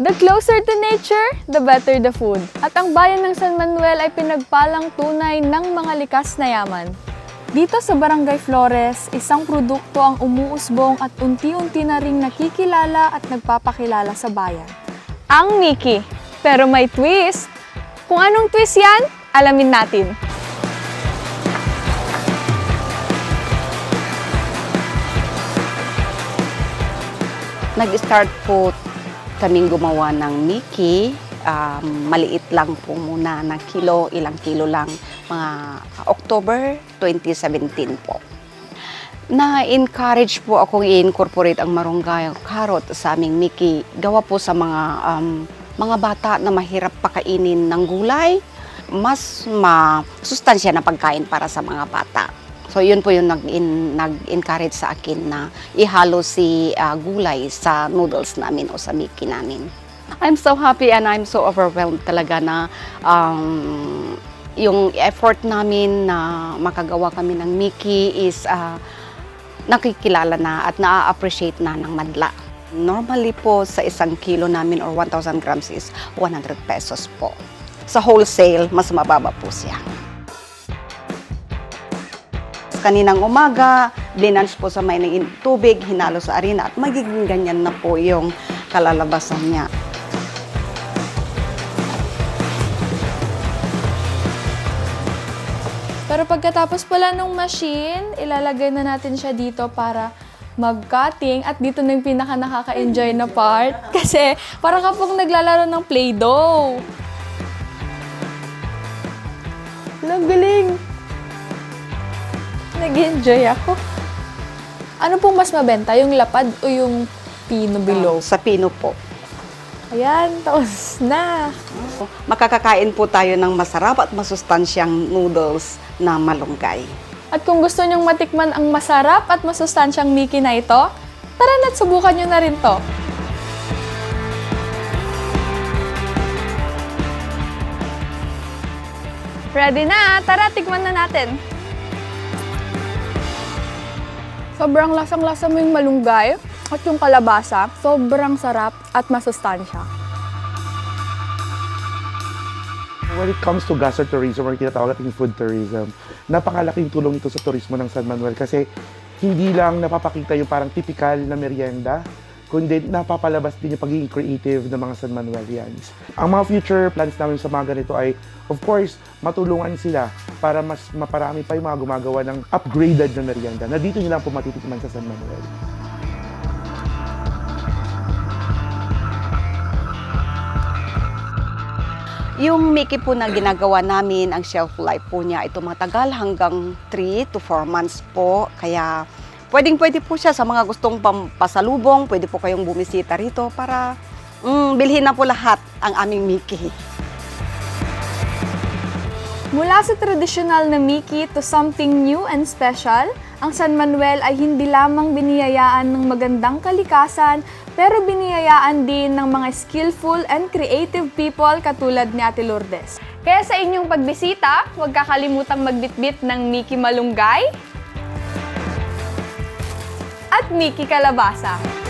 The closer to nature, the better the food. At ang bayan ng San Manuel ay pinagpalang tunay ng mga likas na yaman. Dito sa Barangay Flores, isang produkto ang umuusbong at unti-unti na ring nakikilala at nagpapakilala sa bayan. Ang Miki. Pero may twist. Kung anong twist yan, alamin natin. Nag-start po kaming gumawa ng Mickey. Um, maliit lang po muna na kilo, ilang kilo lang. Mga October 2017 po. Na-encourage po akong i-incorporate ang marunggay carrot sa aming Mickey. Gawa po sa mga um, mga bata na mahirap pakainin ng gulay. Mas masustansya na pagkain para sa mga bata. So yun po yung nag-encourage sa akin na ihalo si ah, gulay sa noodles namin o sa Mickey namin. I'm so happy and I'm so overwhelmed talaga na um, yung effort namin na makagawa kami ng Mickey is ah, nakikilala na at na-appreciate na ng madla. Normally po sa isang kilo namin or 1,000 grams is 100 pesos po. Sa wholesale, mas mababa po siya. Kaninang umaga, blinanch po sa may ng tubig, hinalo sa arena at magiging ganyan na po yung kalalabasan niya. Pero pagkatapos pala nung machine, ilalagay na natin siya dito para mag-cutting at dito na yung pinaka nakaka-enjoy na part kasi para ka pong naglalaro ng Play-Doh. Ang galing! Nag-enjoy ako. Ano pong mas mabenta? Yung lapad o yung pino below? Sa pino po. Ayan, tapos na. Makakakain po tayo ng masarap at masustansyang noodles na malunggay. At kung gusto nyong matikman ang masarap at masustansyang Mickey na ito, tara na't subukan nyo na rin to. Ready na! Tara, tikman na natin. Sobrang lasang-lasa mo yung malunggay at yung kalabasa. Sobrang sarap at masustansya. When it comes to gastroturism or tinatawag natin food tourism, napakalaking tulong ito sa turismo ng San Manuel kasi hindi lang napapakita yung parang typical na merienda, kundi napapalabas din yung pagiging creative ng mga San Manuelians. Ang mga future plans namin sa mga ganito ay, of course, matulungan sila para mas maparami pa yung mga gumagawa ng upgraded na merienda na dito nyo lang po matitikman sa San Manuel. Yung Mickey po na ginagawa namin, ang shelf life po niya, ito matagal hanggang 3 to 4 months po. Kaya pwedeng pwede po siya sa mga gustong pam- pasalubong, pwede po kayong bumisita rito para mm, bilhin na po lahat ang aming Mickey. Mula sa tradisyonal na Mickey to something new and special, ang San Manuel ay hindi lamang biniyayaan ng magandang kalikasan, pero biniyayaan din ng mga skillful and creative people katulad ni Ate Lourdes. Kaya sa inyong pagbisita, huwag kakalimutang magbitbit ng Mickey Malunggay at Mickey Kalabasa.